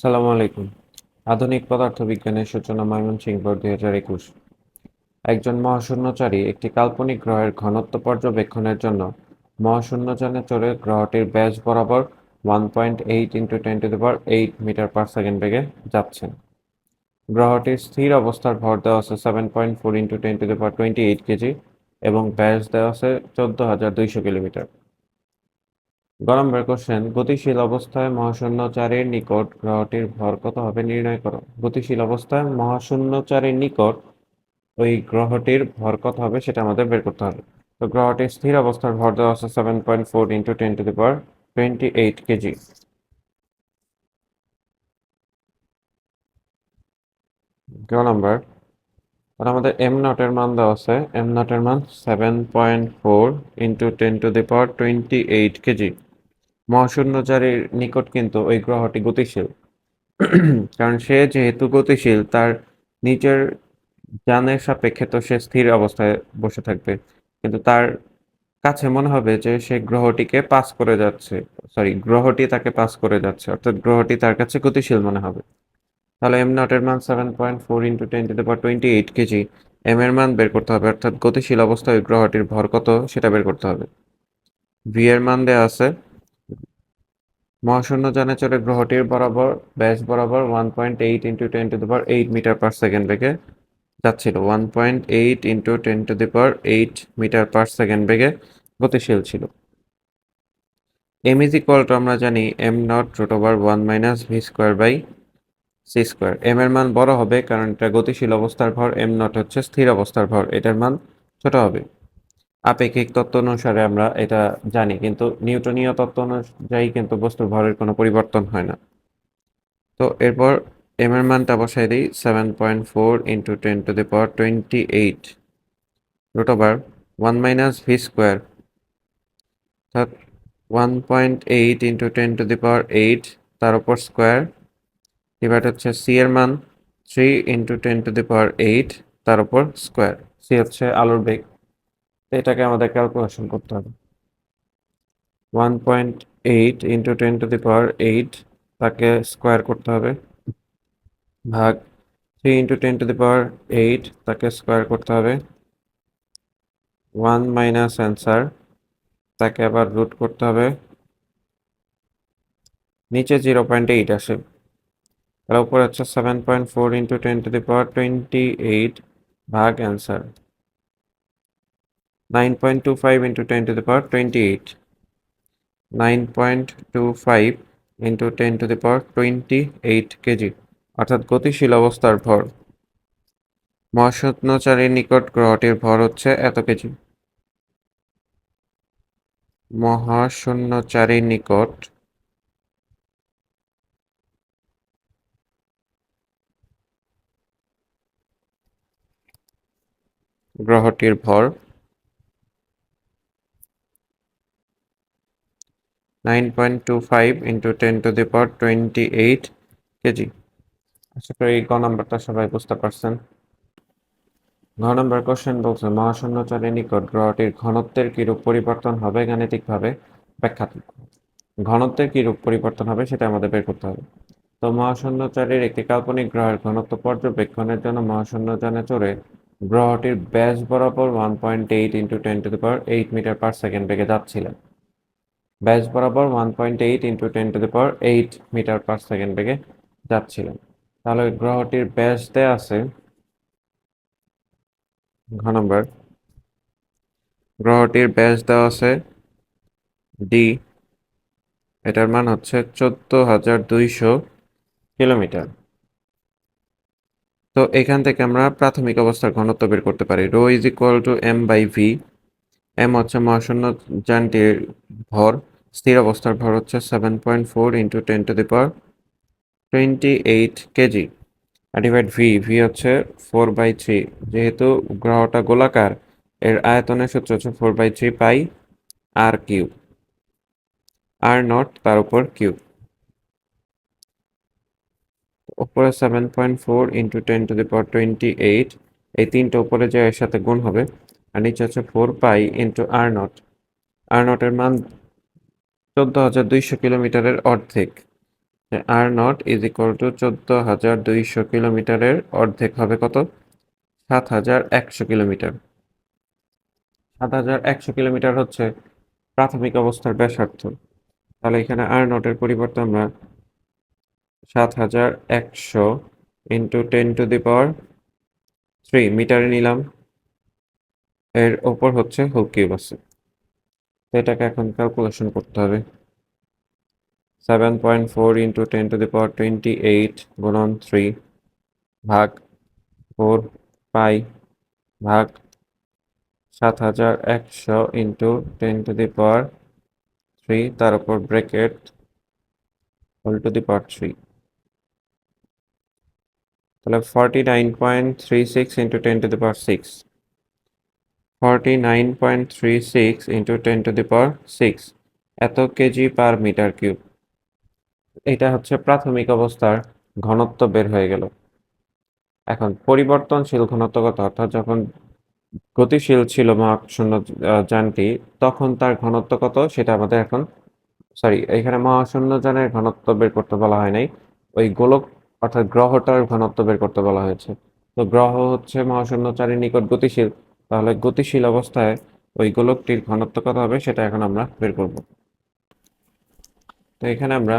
সালামু আলাইকুম। আধুনিক পদার্থবিজ্ঞানের সূচনা ময়মনসিংহ, দুই হাজার একুশ। একজন মহাশূন্যচারী একটি কাল্পনিক গ্রহের ঘনত্ব পর্যবেক্ষণের জন্য মহাশূন্যযানে চড়ে গ্রহটির ব্যাস বরাবর one point eight into ten to power eight metre per second বেগে যাচ্ছেন। গ্রহটির স্থির অবস্থার ভর দেওয়া আছে seven point four into ten to power twenty eight kg এবং ব্যাস দেওয়া আছে চোদ্দ হাজার দুইশো কিলোমিটার। গ নম্বর কোশ্চেন গতিশীল অবস্থায় মহাশূন্য মহাশূন্যচারীর নিকট গ্রহটির ভর কত হবে নির্ণয় করো। গতিশীল অবস্থায় মহাশূন্য মহাশূন্যচারীর নিকট ওই গ্রহটির ভর কত হবে সেটা আমাদের বের করতে হবে। তো গ্রহটির স্থির অবস্থার ভর দেওয়া আছে seven point four into ten to the power twenty eight kg গ নম্বর আমাদের এম নটের মান দেওয়া আছে এম নটের মান seven point four into ten to the power twenty eight kg মহাশূন্যচারীর নিকট কিন্তু ওই গ্রহটি গতিশীল। কারণ সে যেহেতু গতিশীল, তার নিজের যানের সাপেক্ষে তো সে স্থির অবস্থায় বসে থাকবে। কিন্তু তার কাছে মনে হবে যে সে গ্রহটিকে পাস করে যাচ্ছে, সরি, গ্রহটি তাকে পাস করে যাচ্ছে, অর্থাৎ গ্রহটি তার কাছে গতিশীল মনে হবে। তাহলে এম নটের মান seven point four into ten to power twenty eight kg M এর মান বের করতে হবে, অর্থাৎ গতিশীল অবস্থায় গ্রহটির ভর কত সেটা বের করতে হবে। ভি এর মান দেওয়া আছে মহাশূন্যযানে চলে গ্রহটির বরাবর, ব্যাস বরাবর one point eight into ten to the power eight metre per second বেগে যাচ্ছিল। One point eight into ten to the power eight metre per second বেগে গতিশীল ছিল। এম ইজ ইকুয়াল টু আমরা জানি M naught root over one minus V square by C square M এর মান বড় হবে কারণ এটা গতিশীল অবস্থার ভর এম নট হচ্ছে স্থির অবস্থার ভর। এটার মান ছোট হবে। আপেক্ষিক তত্ত্ব অনুসারে আমরা এটা জানি, কিন্তু নিউটনীয় তত্ত্ব অনুযায়ী কিন্তু বস্তুর ভরের কোনো পরিবর্তন হয় না। তো এরপর এম এর মানটা বসাই দিই seven point four into ten to the power twenty eight root over one minus V square অর্থাৎ one point eight into ten to the power eight তার উপর স্কোয়ার ডিভাইড হচ্ছে সি এর মান three into ten to the power eight তার উপর square C হচ্ছে আলোর বেগ। এটাকে আমাদের ক্যালকুলেশন করতে হবে। One point eight into ten to the power eight তাকে স্কোয়ার করতে হবে। ভাগ three into ten to the power eight তাকে স্কোয়ার করতে হবে। ওয়ান মাইনাস অ্যান্সার তাকে আবার রুট করতে হবে। নিচে জিরো পয়েন্ট এইট আসে। তার উপর হচ্ছে seven point four into ten to the power twenty eight ভাগ answer nine point two five into ten to the power twenty eight nine point two five into ten to the power twenty eight kg অর্থাৎ গতিশীল অবস্থার ভর। মহাশূন্যচারীর নিকট গ্রহটির ভর হচ্ছে এত কেজি মহাশূন্যচারীর নিকট গ্রহটির ভর nine point two five into ten to the power twenty eight kg. আশা করি এই ক নাম্বারটা সবাই বুঝতে পারছেন। ঘ নম্বর কোশ্চেন বলছে মহাশূন্যচারীর নিকট গ্রহটির ঘনত্বের কিরূপ পরিবর্তন হবে গাণিতিকভাবে? ব্যাখ্যা ঘনত্বের কিরূপ পরিবর্তন হবে সেটা আমাদের বের করতে হবে। তো মহাশূন্যচারীর একটি কাল্পনিক গ্রহের ঘনত্ব পর্যবেক্ষণের জন্য মহাশূন্যযানে চড়ে গ্রহটির ব্যাস বরাবর one point eight into ten to the power eight metre per second বেগে যাচ্ছিলেন। ব্যাস বরাবর one point eight into ten to the power eight metre per second বেগে যাচ্ছিলেন। তাহলে গ্রহটির ব্যাস দেয়া আছে ঘ নম্বর। গ্রহটির ব্যাস দেওয়া আছে ডি এটার মান হচ্ছে চোদ্দ হাজার দুইশো কিলোমিটার। তো এখান থেকে আমরা প্রাথমিক অবস্থার ঘনত্ব বের করতে পারি। Rho is equal to M by V M হচ্ছে মহাশূন্য যানটির ভর। স্থির অবস্থার ভর হচ্ছে seven point four into ten to the power twenty eight kg divide V V হচ্ছে ফোর বাই থ্রি যেহেতু গ্রহটা গোলাকার, এর আয়তনের সূত্র হচ্ছে four by three pi R cube R naught তার উপর কিউব উপরে seven point four into ten to the power twenty eight এই তিনটা উপরে যে এর সাথে গুণ হবে আর নিচে হচ্ছে four pi into R naught R নটের মান চোদ্দ হাজার দুইশো কিলোমিটারের অর্ধেক। R naught is equal to চোদ্দ হাজার দুইশো কিলোমিটারের অর্ধেক হবে কত? সাত হাজার একশো কিলোমিটার। সাত হাজার একশো কিলোমিটার হচ্ছে প্রাথমিক অবস্থার ব্যাসার্ধ। তাহলে এখানে আর নটের পরিবর্তে আমরা সাত হাজার একশো into ten to the power three মিটারে নিলাম। এর ওপর হচ্ছে হোল কিউব আছে। তো এটাকে এখন ক্যালকুলেশন করতে হবে। Seven point four into ten to the power twenty eight গুণন থ্রি ভাগ ফোর পাই ভাগ সাত হাজার একশো into ten to the power three তার উপর bracket whole to the power three তাহলে forty nine point three six into ten to the power six forty nine point three six into ten to the power six এত kg per metre cube এটা হচ্ছে প্রাথমিক অবস্থার ঘনত্ব বের হয়ে গেল। এখন পরিবর্তনশীল ঘনত্ব কত? অর্থাৎ যখন গতিশীল ছিল মহাশূন্য যানটি, তখন তার ঘনত্ব কত? সেটা আমাদের এখন সরি এখানে মহাশূন্য যানের ঘনত্ব বের করতে বলা হয় নাই। ওই গোলক, অর্থাৎ গ্রহটার ঘনত্ব বের করতে বলা হয়েছে। তো গ্রহ হচ্ছে মহাশূন্য চারের নিকট গতিশীল। তাহলে গতিশীল অবস্থায় ওই গোলকটির ঘনত্ব কত হবে সেটা এখন আমরা বের করব। তো এখানে আমরা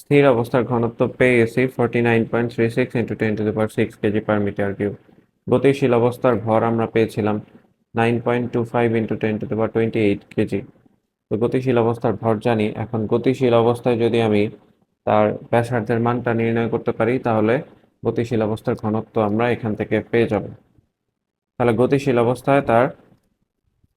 স্থির অবস্থার ঘনত্ব পেয়ে গেছি forty nine point three six into ten to the six kg per metre cube গতিশীল অবস্থার ভর আমরা পেয়েছিলাম nine point two five into ten to the twenty eight kg তো গতিশীল অবস্থার ভর জানি, এখন গতিশীল অবস্থায় যদি আমি তার ব্যাসার্ধের মানটা নির্ণয় করতে পারি, তাহলে গতিশীল অবস্থার ঘনত্ব আমরা এখান থেকে পেয়ে যাব। তাহলে গতিশীল অবস্থায় তার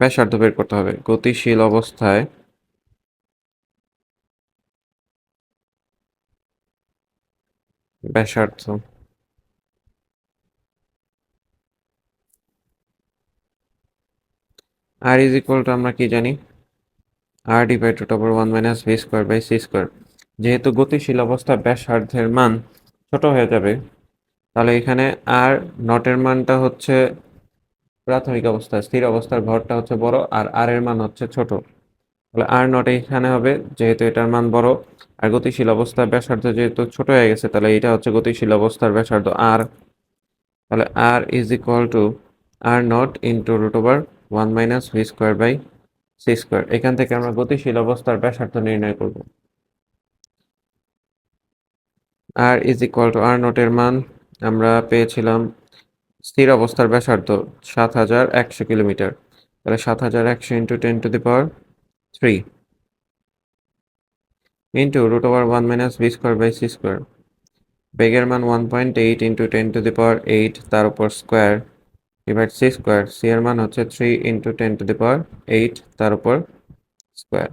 ব্যাসার্ধ বের করতে হবে। গতিশীল অবস্থায় ব্যাসার্ধ আর ইজ ইকুয়াল টু আমরা কি জানি? R divide root over one minus V square by C square যেহেতু গতিশীল অবস্থা ব্যাসার্ধের মান ছোট হয়ে যাবে, তাহলে এখানে আর নটের মানটা হচ্ছে প্রাথমিক অবস্থা, স্থির অবস্থার ভরটা হচ্ছে বড় আর আর এর মান হচ্ছে ছোট। তাহলে আর নট এখানে হবে, যেহেতু এটার মান বড়, আর গতিশীল অবস্থার ব্যাসার্ধ যেহেতু ছোট হয়ে গেছে, তাহলে এটা হচ্ছে গতিশীল অবস্থার ব্যাসার্ধ আর তাহলে R is equal to R naught into root over one minus V square by C square এখান থেকে আমরা গতিশীল অবস্থার ব্যাসার্ধ নির্ণয় করব। R is equal to R নটের মান আমরা পেয়েছিলাম স্থির অবস্থার ব্যাসার্ধ সাত হাজার একশো কিলোমিটার। তাহলে সাত হাজার একশো into ten to the power three into root over one minus B square by C square বেগের মান one point eight into ten to the power eight তার উপর square divide C square C এর মান হচ্ছে three into ten to the power eight তার উপর square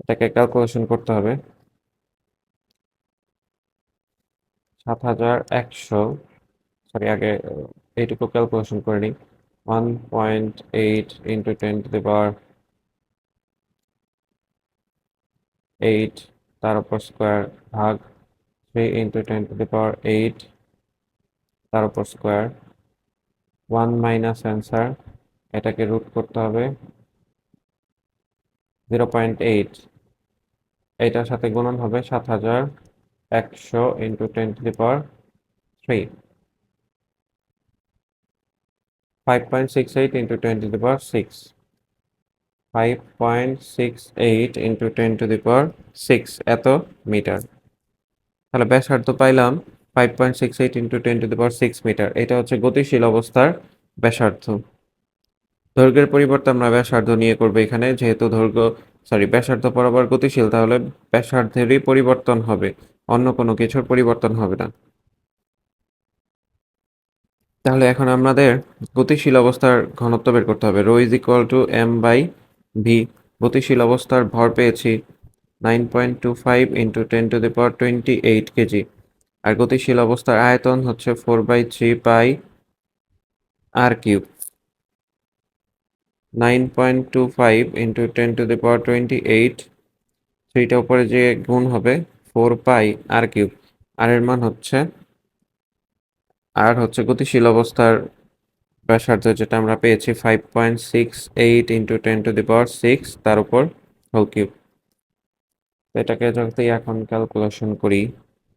এটাকে ক্যালকুলেশন করতে হবে। সাত হাজার একশো সরি আগে এইটুকু ক্যালকুলেশন করে নিই। One point eight into ten to the power eight তার উপর স্কোয়ার ভাগ three into ten to the power eight তার উপর স্কোয়ার ওয়ান মাইনাস অ্যান্সার এটাকে রুট করতে হবে জিরো পয়েন্ট এইট এইটার সাথে গুণন হবে সাত হাজার একশো into ten to the power three five point six eight into ten to the power six five point six eight into ten to the power six এত মিটার তাহলে ব্যাসার্ধ পাইলাম five point six eight into ten to the power six metre এটা হচ্ছে গতিশীল অবস্থার ব্যাসার্ধ। দৈর্ঘ্যের পরিবর্তে আমরা ব্যাসার্ধ নিয়ে করব এখানে, যেহেতু দৈর্ঘ্য সরি ব্যাসার্ধ বরাবর গতিশীল, তাহলে ব্যাসার্ধেরই পরিবর্তন হবে। অন্য কোনো কিছুর পরিবর্তন হবে না। তাহলে এখন আমাদের গতিশীল অবস্থার ঘনত্ব বের করতে হবে। Rho is equal to m by v. গতিশীল অবস্থার ভর পেয়েছি nine point two five into ten to the power twenty eight kg. আর গতিশীল অবস্থার আয়তন হচ্ছে four by three pi r cube. Nine point two five into ten to the power twenty eight, থ্রিটা উপরে যে গুণ হবে ফোর পাই আর cube. আর এর মান হচ্ছে, আর হচ্ছে গতিশীল অবস্থার ব্যাসার্ধ যেটা আমরা পেয়েছি five point six eight into ten to the power six তার উপর হোল কিউব এটাকে যদি এখন ক্যালকুলেশন করি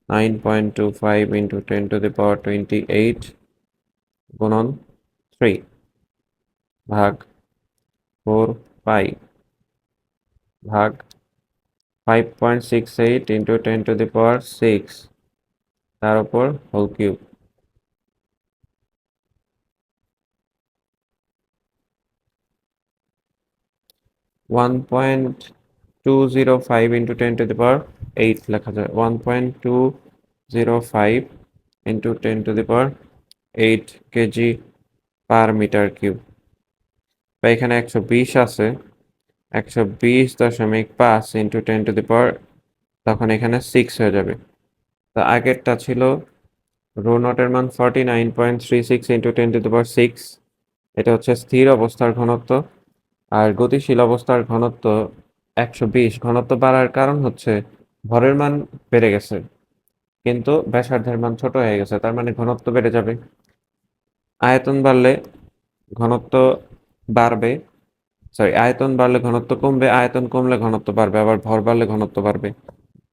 nine point two five into ten to the power twenty eight গুণন থ্রি ভাগ ফোর পাই ভাগ five point six eight into ten to the power six তার উপর whole cube one point two zero five into ten to the power eight লেখা যায়। One point two zero five into ten to the power eight kg per metre cube বা এখানে একশো বিশ আছে। একশো বিশ দশমিক পাঁচ into ten to the power তখন এখানে সিক্স হয়ে যাবে। তা আগেরটা ছিল রো নটের মান forty nine point three six into ten to the power six এটা হচ্ছে স্থির অবস্থার ঘনত্ব, আর গতিশীল অবস্থার ঘনত্ব একশো বিশ। ঘনত্ব বাড়ার কারণ হচ্ছে ভরের মান বেড়ে গেছে, কিন্তু ব্যাসার্ধের মান ছোট হয়ে গেছে, তার মানে ঘনত্ব বেড়ে যাবে। আয়তন বাড়লে ঘনত্ব বাড়বে সরি আয়তন বাড়লে ঘনত্ব কমবে, আয়তন কমলে ঘনত্ব বাড়বে, আবার ভর বাড়লে ঘনত্ব বাড়বে।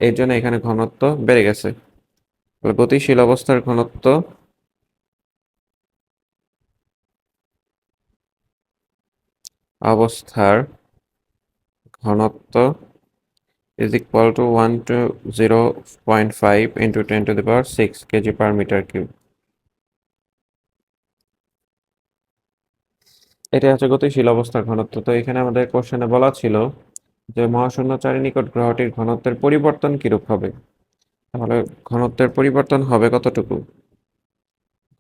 এই জন্য এখানে ঘনত্ব বেড়ে গেছে। গতিশীল অবস্থার ঘনত্ব অবস্থার ঘনত্ব is equal to 1 to 0.5 into 10 to the power 6 kg per meter cube এটা হচ্ছে গতিশীল অবস্থার ঘনত্ব। তো এখানে আমাদের কোশ্চেনে বলা ছিল যে মহাশূন্যচারী নিকট গ্রহটির ঘনত্বের পরিবর্তন কিরূপ হবে? তাহলে ঘনত্বের পরিবর্তন হবে কতটুকু?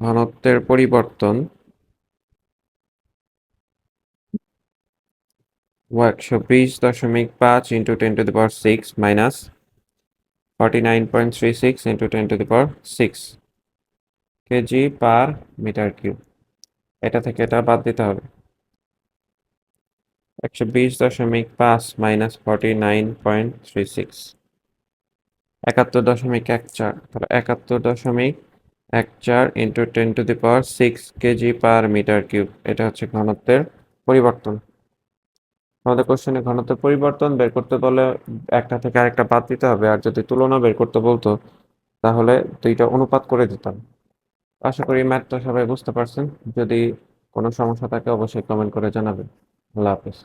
ঘনত্বের পরিবর্তন একশো বিশ দশমিক পাঁচ into ten to the power six minus forty nine point three six into ten to the power six kg per metre cube এটা থেকে এটা বাদ দিতে হবে। একাত্তর দশমিক এক চার, তাহলে একাত্তর দশমিক এক চার into ten to the power six kg per metre cube এটা হচ্ছে ঘনত্বের পরিবর্তন। আমাদের কোশ্চেনে ঘনত্বের পরিবর্তন বের করতে বলে একটা থেকে আরেকটা বাদ দিতে হবে, আর যদি তুলনা বের করতে বলতো, তাহলে দুইটা অনুপাত করে দিতাম। আশা করি ম্যাথটা সবাই বুঝতে পারছেন। যদি কোনো সমস্যা থাকে, অবশ্যই কমেন্ট করে জানাবেন। আল্লাহ হাফেজ।